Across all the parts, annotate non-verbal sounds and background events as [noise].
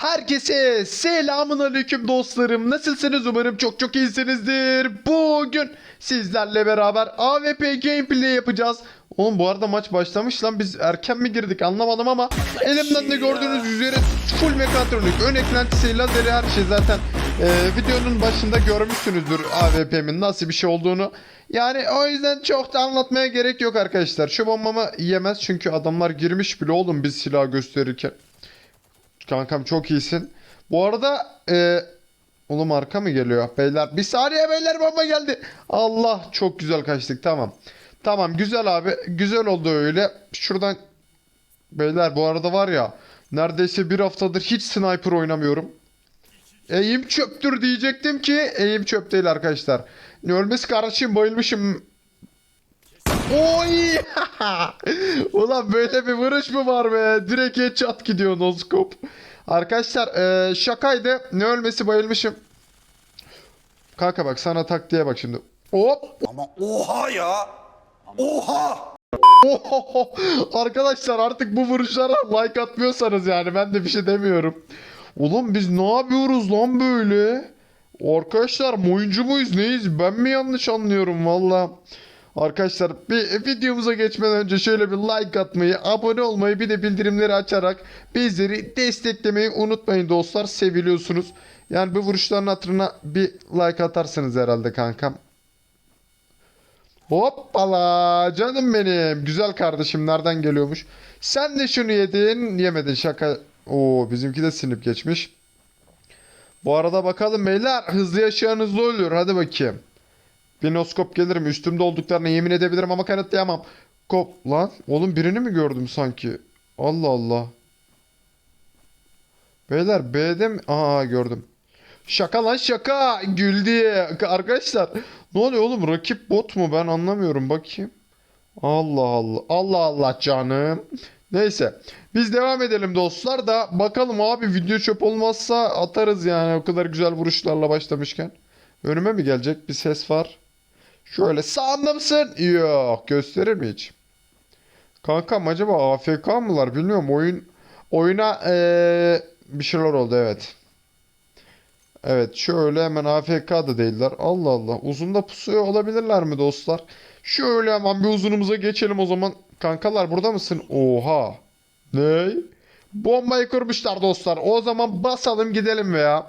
Herkese selamun aleyküm dostlarım. Nasılsınız? Umarım çok çok iyisinizdir. Bugün sizlerle beraber AWP gameplay yapacağız. Oğlum bu arada maç başlamış lan biz erken mi girdik anlamadım ama elimden de gördüğünüz üzere full mekatronik ön eklentisi lazeri her şey zaten e, videonun başında görmüşsünüzdür AWP'min nasıl bir şey olduğunu. Yani o yüzden çok da anlatmaya gerek yok arkadaşlar. Şu bombamı yemez çünkü adamlar girmiş bile oğlum biz silah gösterirken. Kankam çok iyisin. Bu arada e, oğlum arka mı geliyor? Beyler bir saniye beyler bomba geldi. Allah çok güzel kaçtık tamam. Tamam güzel abi. Güzel oldu öyle. Şuradan beyler bu arada var ya neredeyse bir haftadır hiç sniper oynamıyorum. Eğim çöptür diyecektim ki eğim çöp değil arkadaşlar. Ölmesi kardeşim bayılmışım. Oy! [laughs] Ulan böyle bir vuruş mu var be? Direkt headshot gidiyor noskop. Arkadaşlar eee, şakaydı. Ne ölmesi bayılmışım. Kanka bak sana taktiğe bak şimdi. Hop! Ama oha ya. Oha. Ohoho! [laughs] Arkadaşlar artık bu vuruşlara like atmıyorsanız yani ben de bir şey demiyorum. Oğlum biz ne yapıyoruz lan böyle? Arkadaşlar oyuncu muyuz neyiz? Ben mi yanlış anlıyorum valla? Arkadaşlar bir videomuza geçmeden önce şöyle bir like atmayı, abone olmayı bir de bildirimleri açarak bizleri desteklemeyi unutmayın dostlar. Seviliyorsunuz. Yani bu vuruşların hatırına bir like atarsınız herhalde kankam. Hoppala canım benim. Güzel kardeşim nereden geliyormuş? Sen de şunu yedin yemedin şaka. Oo bizimki de sinip geçmiş. Bu arada bakalım beyler hızlı yaşayan hızlı ölür. Hadi bakayım. Bir noskop gelir mi? Üstümde olduklarına yemin edebilirim ama kanıtlayamam. Kop lan. Oğlum birini mi gördüm sanki? Allah Allah. Beyler B'de mi? Aa gördüm. Şaka lan şaka. Gül diye. Arkadaşlar ne oluyor oğlum? Rakip bot mu? Ben anlamıyorum. Bakayım. Allah Allah. Allah Allah canım. Neyse. Biz devam edelim dostlar da bakalım abi video çöp olmazsa atarız yani o kadar güzel vuruşlarla başlamışken. Önüme mi gelecek? Bir ses var. Şöyle sağında mısın? Yok. Gösterir mi hiç? Kankam acaba AFK mılar bilmiyorum. Oyun oyuna eee, bir şeyler oldu evet. Evet şöyle hemen AFK da değiller. Allah Allah. Uzunda pusuyor olabilirler mi dostlar? Şöyle hemen bir uzunumuza geçelim o zaman. Kankalar burada mısın? Oha. Ne? Bombayı kurmuşlar dostlar. O zaman basalım gidelim veya.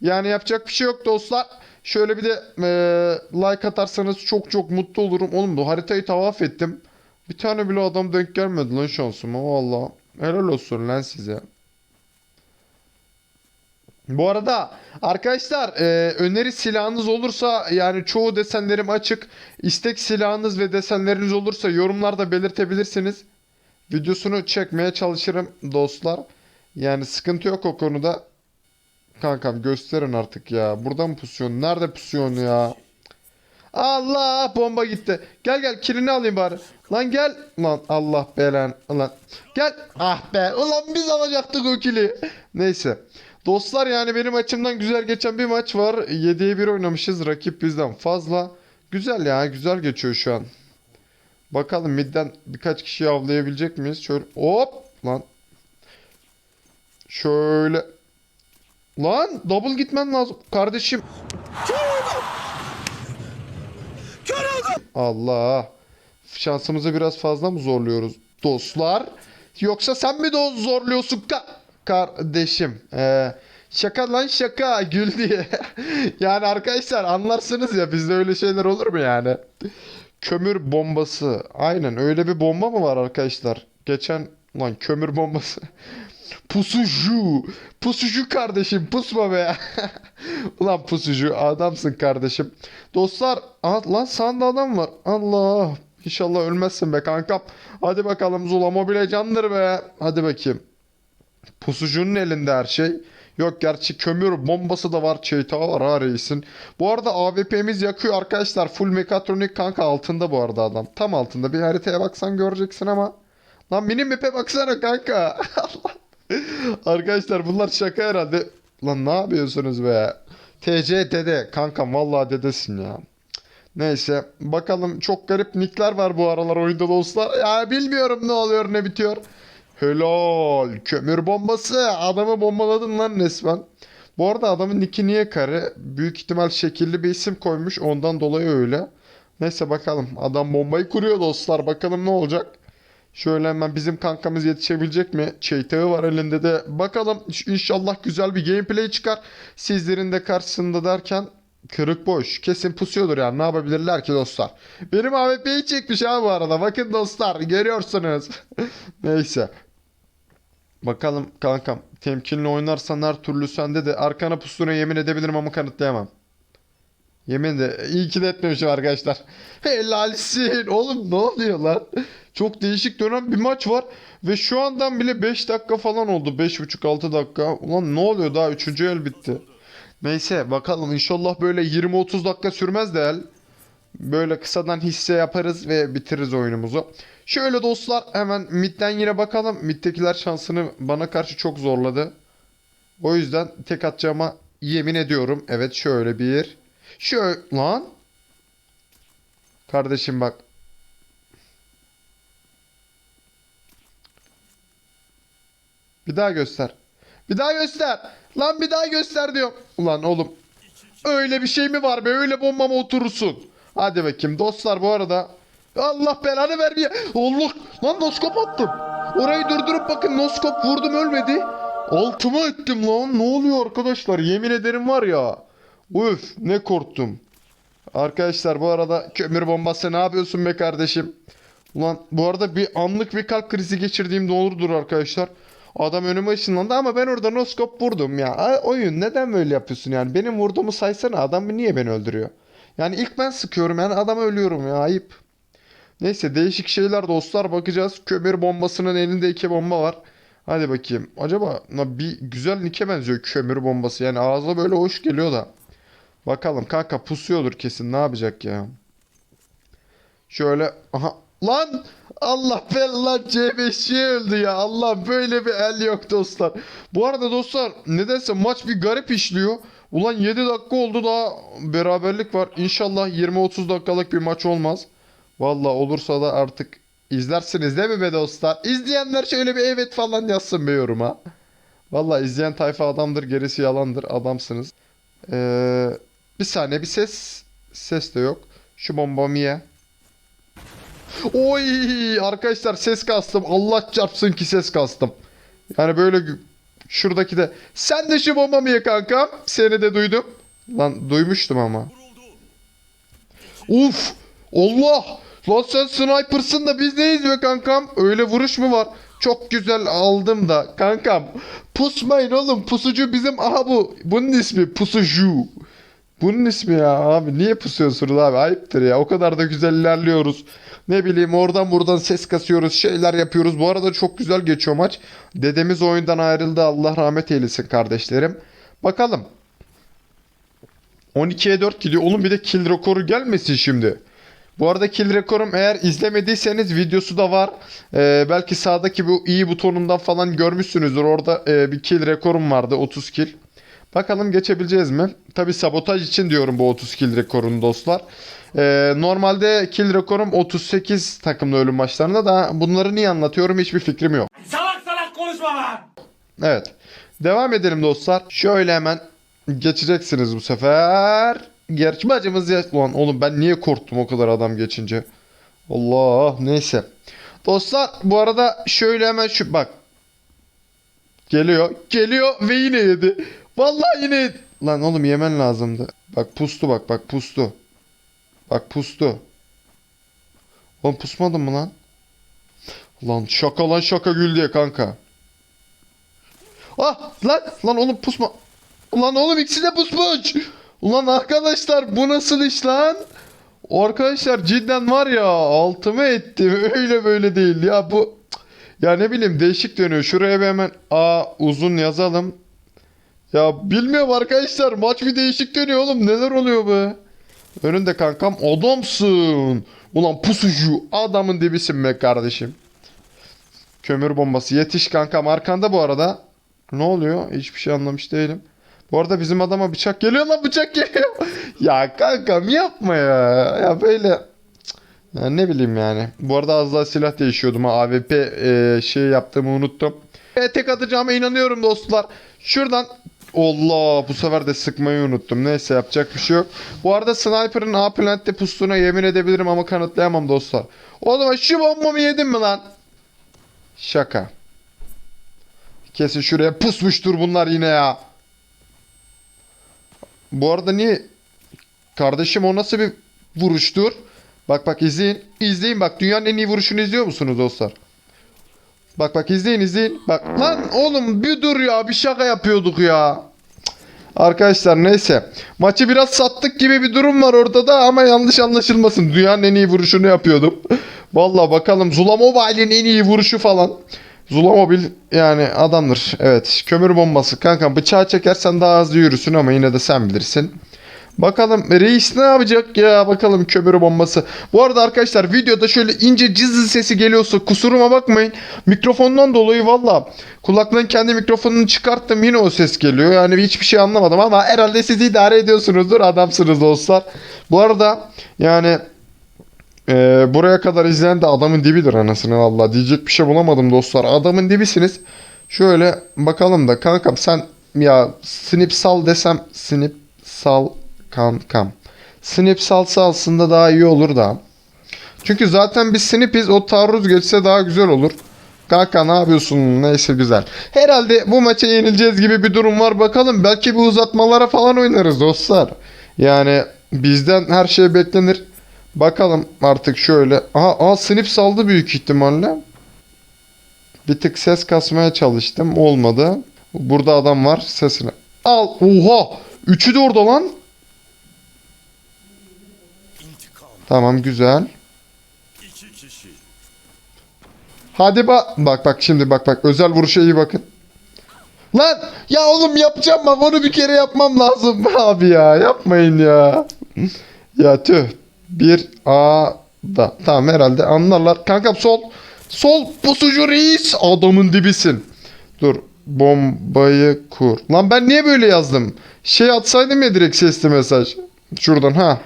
Yani yapacak bir şey yok dostlar. Şöyle bir de eee, like atarsanız çok çok mutlu olurum. Oğlum bu haritayı tavaf ettim. Bir tane bile adam denk gelmedi lan şansıma. Valla. Helal olsun lan size. Bu arada arkadaşlar e, öneri silahınız olursa yani çoğu desenlerim açık. İstek silahınız ve desenleriniz olursa yorumlarda belirtebilirsiniz. Videosunu çekmeye çalışırım dostlar. Yani sıkıntı yok o konuda. Kankam gösterin artık ya. Burada mı pusuyorsun? Nerede pusuyorsun ya? Allah bomba gitti. Gel gel kilini alayım bari. Lan gel. Lan Allah belan. Lan gel. Ah be. Ulan biz alacaktık o kili. Neyse. Dostlar yani benim açımdan güzel geçen bir maç var. 7'ye 1 oynamışız. Rakip bizden fazla. Güzel ya. Güzel geçiyor şu an. Bakalım midden birkaç kişiyi avlayabilecek miyiz? Şöyle hop lan. Şöyle. Lan double gitmen lazım. Kardeşim. Allah. Şansımızı biraz fazla mı zorluyoruz dostlar? Yoksa sen mi de zorluyorsun ka kardeşim? Ee, şaka lan şaka gül diye. [laughs] yani arkadaşlar anlarsınız ya bizde öyle şeyler olur mu yani? Kömür bombası. Aynen öyle bir bomba mı var arkadaşlar? Geçen lan kömür bombası. [laughs] Pusucu. Pusucu kardeşim pusma be. [laughs] Ulan pusucu adamsın kardeşim. Dostlar lan sağında adam var. Allah. İnşallah ölmezsin be kankam. Hadi bakalım Zula mobile candır be. Hadi bakayım. Pusucunun elinde her şey. Yok gerçi kömür bombası da var. Çeytağı var ha reisin. Bu arada AWP'miz yakıyor arkadaşlar. Full mekatronik kanka altında bu arada adam. Tam altında. Bir haritaya baksan göreceksin ama. Lan mini map'e baksana kanka. [laughs] Allah. Arkadaşlar bunlar şaka herhalde. Lan ne yapıyorsunuz be? TC dede. Kankam vallahi dedesin ya. Neyse bakalım çok garip nickler var bu aralar oyunda dostlar. Ya bilmiyorum ne oluyor ne bitiyor. Helal. Kömür bombası. Adamı bombaladın lan resmen. Bu arada adamın nicki niye kare? Büyük ihtimal şekilli bir isim koymuş. Ondan dolayı öyle. Neyse bakalım. Adam bombayı kuruyor dostlar. Bakalım ne olacak? Şöyle hemen bizim kankamız yetişebilecek mi? Çeytağı var elinde de. Bakalım inşallah güzel bir gameplay çıkar. Sizlerin de karşısında derken kırık boş. Kesin pusuyordur yani. Ne yapabilirler ki dostlar? Benim AWP'yi çekmiş ha bu arada. Bakın dostlar görüyorsunuz. [laughs] Neyse. Bakalım kankam. Temkinli oynarsan her türlü sende de arkana pusuna yemin edebilirim ama kanıtlayamam. Yemin de iyi ki de etmemişim arkadaşlar. [laughs] Helalsin. Oğlum ne oluyor lan? Çok değişik dönen bir maç var. Ve şu andan bile 5 dakika falan oldu. 5,5-6 dakika. Ulan ne oluyor daha 3. el bitti. Neyse bakalım inşallah böyle 20-30 dakika sürmez de el. Böyle kısadan hisse yaparız ve bitiririz oyunumuzu. Şöyle dostlar hemen midden yine bakalım. Middekiler şansını bana karşı çok zorladı. O yüzden tek atacağıma yemin ediyorum. Evet şöyle bir. Şöyle lan. Kardeşim bak. Bir daha göster. Bir daha göster. Lan bir daha göster diyorum. Ulan oğlum. Öyle bir şey mi var be? Öyle bomba mı oturursun? Hadi bakayım dostlar bu arada. Allah belanı vermeye. Allah lan noskop attım. Orayı durdurup bakın noskop vurdum ölmedi. Altıma ettim lan. Ne oluyor arkadaşlar? Yemin ederim var ya. Üf ne korktum. Arkadaşlar bu arada kömür bombası ne yapıyorsun be kardeşim? Ulan bu arada bir anlık bir kalp krizi geçirdiğimde olurdur arkadaşlar. Adam önüme ışınlandı ama ben orada noskop vurdum ya. Oyun neden böyle yapıyorsun yani? Benim vurduğumu saysana adam niye beni öldürüyor? Yani ilk ben sıkıyorum yani adam ölüyorum ya ayıp. Neyse değişik şeyler dostlar bakacağız. Kömür bombasının elinde iki bomba var. Hadi bakayım. Acaba na bir güzel nike benziyor kömür bombası. Yani ağza böyle hoş geliyor da. Bakalım kanka pusuyordur kesin ne yapacak ya. Şöyle aha lan Allah belanı C5'i öldü ya. Allah böyle bir el yok dostlar. Bu arada dostlar nedense maç bir garip işliyor. Ulan 7 dakika oldu daha beraberlik var. İnşallah 20-30 dakikalık bir maç olmaz. Valla olursa da artık izlersiniz değil mi be dostlar? İzleyenler şöyle bir evet falan yazsın be yoruma. Valla izleyen tayfa adamdır gerisi yalandır adamsınız. Ee, bir saniye bir ses. Ses de yok. Şu bombamı ye. Oy arkadaşlar ses kastım. Allah çarpsın ki ses kastım. Yani böyle şuradaki de sen de şu bombamı ye kankam. Seni de duydum. Lan duymuştum ama. Uf! Allah! Lan sen sniper'sın da biz neyiz be kankam? Öyle vuruş mu var? Çok güzel aldım da kankam. Pusmayın oğlum. Pusucu bizim aha bu. Bunun ismi pusucu. Bunun ismi ya abi. Niye pusuyorsunuz abi? Ayıptır ya. O kadar da güzel ilerliyoruz. Ne bileyim oradan buradan ses kasıyoruz. Şeyler yapıyoruz. Bu arada çok güzel geçiyor maç. Dedemiz oyundan ayrıldı. Allah rahmet eylesin kardeşlerim. Bakalım. 12'ye 4 gidiyor. Oğlum bir de kill rekoru gelmesin şimdi. Bu arada kill rekorum eğer izlemediyseniz videosu da var. Ee, belki sağdaki bu iyi butonundan falan görmüşsünüzdür. Orada e, bir kill rekorum vardı 30 kill. Bakalım geçebileceğiz mi? Tabi sabotaj için diyorum bu 30 kill rekorunu dostlar. Ee, normalde kill rekorum 38 takımlı ölüm maçlarında da bunları niye anlatıyorum hiçbir fikrim yok. Salak salak konuşma lan. Evet. Devam edelim dostlar. Şöyle hemen geçeceksiniz bu sefer. Gerçi bacımız ya... Ulan oğlum ben niye korktum o kadar adam geçince. Allah neyse. Dostlar bu arada şöyle hemen şu bak. Geliyor. Geliyor ve yine yedi. Vallahi yine. Lan oğlum yemen lazımdı. Bak pustu bak bak pustu. Bak pustu. Oğlum pusmadın mı lan? Lan şaka lan şaka gül diye kanka. Ah lan lan oğlum pusma. Ulan oğlum ikisi de pusmuş. Ulan arkadaşlar bu nasıl iş lan? Arkadaşlar cidden var ya altımı etti. Öyle böyle değil ya bu. Ya ne bileyim değişik dönüyor. Şuraya bir hemen A uzun yazalım. Ya bilmiyorum arkadaşlar maç bir değişik dönüyor oğlum. Neler oluyor be? Önünde kankam adamsın. Ulan pusucu adamın dibisin be kardeşim. Kömür bombası yetiş kankam arkanda bu arada. Ne oluyor? Hiçbir şey anlamış değilim. Bu arada bizim adama bıçak geliyor lan bıçak geliyor. [laughs] ya kankam yapma ya. Ya böyle. Yani ne bileyim yani. Bu arada az daha silah değişiyordum. ha. AWP e, şey yaptığımı unuttum. E, tek atacağıma inanıyorum dostlar. Şuradan Allah bu sefer de sıkmayı unuttum. Neyse yapacak bir şey yok. Bu arada sniper'ın A plant'te pustuğuna yemin edebilirim ama kanıtlayamam dostlar. O zaman şu bombamı yedim mi lan? Şaka. Kesin şuraya pusmuştur bunlar yine ya. Bu arada niye Kardeşim o nasıl bir vuruştur? Bak bak izleyin. İzleyin bak dünyanın en iyi vuruşunu izliyor musunuz dostlar? Bak bak izleyin izleyin. Bak lan oğlum bir dur ya bir şaka yapıyorduk ya. Arkadaşlar neyse. Maçı biraz sattık gibi bir durum var ortada ama yanlış anlaşılmasın. Dünyanın en iyi vuruşunu yapıyordum. [laughs] Vallahi bakalım Zula Mobile'in en iyi vuruşu falan. Zula Mobile yani adamdır. Evet kömür bombası. Kanka bıçağı çekersen daha hızlı yürüsün ama yine de sen bilirsin. Bakalım reis ne yapacak ya bakalım kömür bombası. Bu arada arkadaşlar videoda şöyle ince cızı sesi geliyorsa kusuruma bakmayın. Mikrofondan dolayı valla kulaklığın kendi mikrofonunu çıkarttım yine o ses geliyor. Yani hiçbir şey anlamadım ama herhalde siz idare ediyorsunuzdur adamsınız dostlar. Bu arada yani e, buraya kadar izleyen de adamın dibidir anasını valla diyecek bir şey bulamadım dostlar. Adamın dibisiniz. Şöyle bakalım da kankam sen ya snip sal desem snip sal kankam. Snip salsa aslında daha iyi olur da. Çünkü zaten biz snipiz o taarruz geçse daha güzel olur. Kanka ne yapıyorsun? Neyse güzel. Herhalde bu maça yenileceğiz gibi bir durum var. Bakalım belki bir uzatmalara falan oynarız dostlar. Yani bizden her şey beklenir. Bakalım artık şöyle. Aha, aha snip saldı büyük ihtimalle. Bir tık ses kasmaya çalıştım. Olmadı. Burada adam var. Sesini. Al. Oha. Üçü de orada lan. Tamam güzel. Hadi bak. Bak bak şimdi bak bak. Özel vuruşa iyi bakın. Lan ya oğlum yapacağım ben onu bir kere yapmam lazım [laughs] abi ya yapmayın ya. Ya tüh. Bir A da. Tamam herhalde anlarlar. Kankam sol. Sol pusucu reis. Adamın dibisin. Dur. Bombayı kur. Lan ben niye böyle yazdım? Şey atsaydım ya direkt sesli mesaj. Şuradan ha.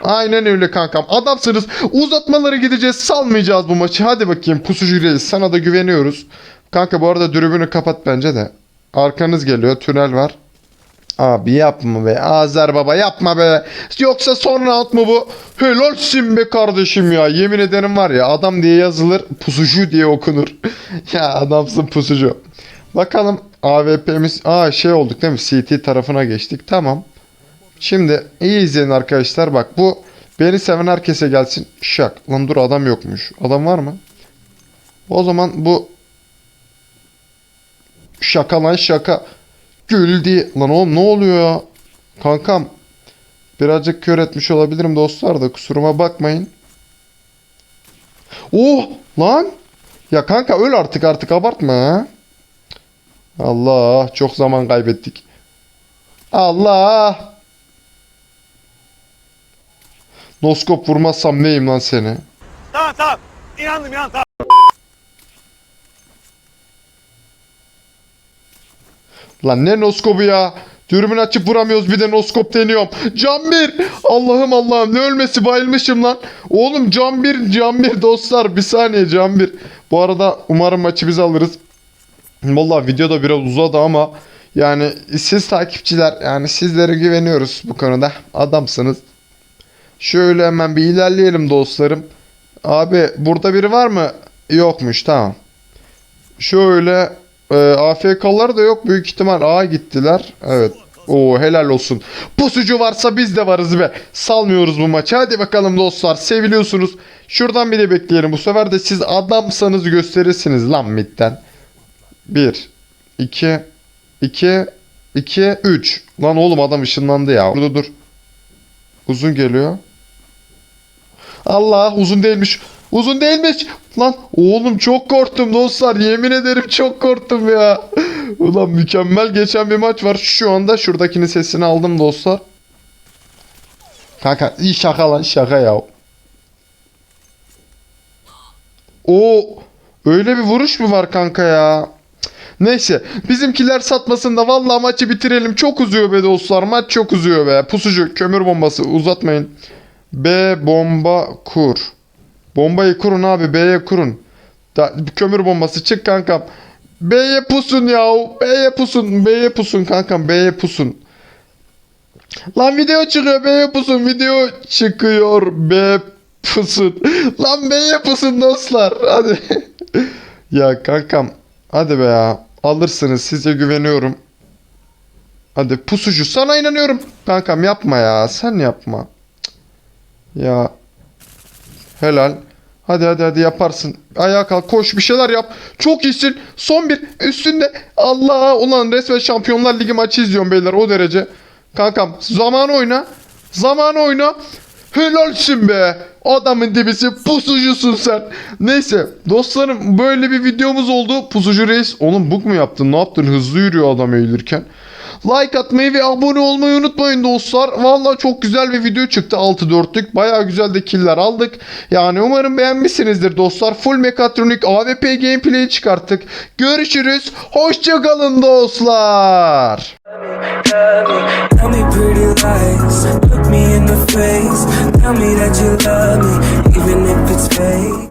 Aynen öyle kankam. Adamsınız. Uzatmaları gideceğiz. Salmayacağız bu maçı. Hadi bakayım pusucu reis. Sana da güveniyoruz. Kanka bu arada dürbünü kapat bence de. Arkanız geliyor. Tünel var. Abi yapma be. Azer baba yapma be. Yoksa son round mu bu? Helalsin be kardeşim ya. Yemin ederim var ya adam diye yazılır. Pusucu diye okunur. [laughs] ya adamsın pusucu. Bakalım AWP'miz. Aa şey olduk değil mi? CT tarafına geçtik. Tamam. Şimdi iyi izleyin arkadaşlar. Bak bu beni seven herkese gelsin. Şak. Lan dur adam yokmuş. Adam var mı? O zaman bu şaka lan şaka. Gül diye. Lan oğlum ne oluyor ya? Kankam. Birazcık kör etmiş olabilirim dostlar da kusuruma bakmayın. Oh lan. Ya kanka öl artık artık abartma ha. Allah çok zaman kaybettik. Allah. Noskop vurmazsam neyim lan seni? Tamam tamam. İnandım inandım tamam. Lan ne noskobu ya? Dürbün açıp vuramıyoruz bir de noskop deniyorum. Can bir. Allah'ım Allah'ım ne ölmesi bayılmışım lan. Oğlum can bir can bir dostlar bir saniye can bir. Bu arada umarım maçı biz alırız. Vallahi video da biraz uzadı ama yani siz takipçiler yani sizlere güveniyoruz bu konuda. Adamsınız. Şöyle hemen bir ilerleyelim dostlarım. Abi burada biri var mı? Yokmuş tamam. Şöyle e, AFK'lar da yok büyük ihtimal A gittiler. Evet. Oo helal olsun. Pusucu varsa biz de varız be. Salmıyoruz bu maçı. Hadi bakalım dostlar. Seviliyorsunuz. Şuradan bir de bekleyelim. Bu sefer de siz adamsanız gösterirsiniz lan midden. 1 2 2 2 3 Lan oğlum adam ışınlandı ya. Burada dur. Uzun geliyor. Allah uzun değilmiş. Uzun değilmiş. Lan oğlum çok korktum dostlar. Yemin ederim çok korktum ya. Ulan mükemmel geçen bir maç var. Şu anda şuradakinin sesini aldım dostlar. Kanka iyi şaka lan şaka ya. O öyle bir vuruş mu var kanka ya? Neyse bizimkiler satmasın da vallahi maçı bitirelim. Çok uzuyor be dostlar. Maç çok uzuyor be. Pusucu kömür bombası uzatmayın. B bomba kur. Bombayı kurun abi B'ye kurun. Da, kömür bombası çık kankam. B'ye pusun ya. B'ye pusun. B'ye pusun kankam. B'ye pusun. Lan video çıkıyor. B'ye pusun. Video çıkıyor. B pusun. [laughs] Lan B'ye pusun dostlar. Hadi. [laughs] ya kankam. Hadi be ya. Alırsınız. Size güveniyorum. Hadi pusucu. Sana inanıyorum. Kankam yapma ya. Sen yapma. Ya. Helal. Hadi hadi hadi yaparsın. Ayağa kalk koş bir şeyler yap. Çok iyisin. Son bir üstünde. Allah ulan resmen Şampiyonlar Ligi maçı izliyorum beyler o derece. Kankam zaman oyna. Zaman oyna. Helalsin be. Adamın dibisi pusucusun sen. Neyse dostlarım böyle bir videomuz oldu. Pusucu reis. Oğlum bug mu yaptın? Ne yaptın? Hızlı yürüyor adam eğilirken. Like atmayı ve abone olmayı unutmayın dostlar. Valla çok güzel bir video çıktı 6-4'lük. Baya güzel de killer aldık. Yani umarım beğenmişsinizdir dostlar. Full Mekatronik AWP gameplay çıkarttık. Görüşürüz. Hoşçakalın dostlar. Tell me pretty lies.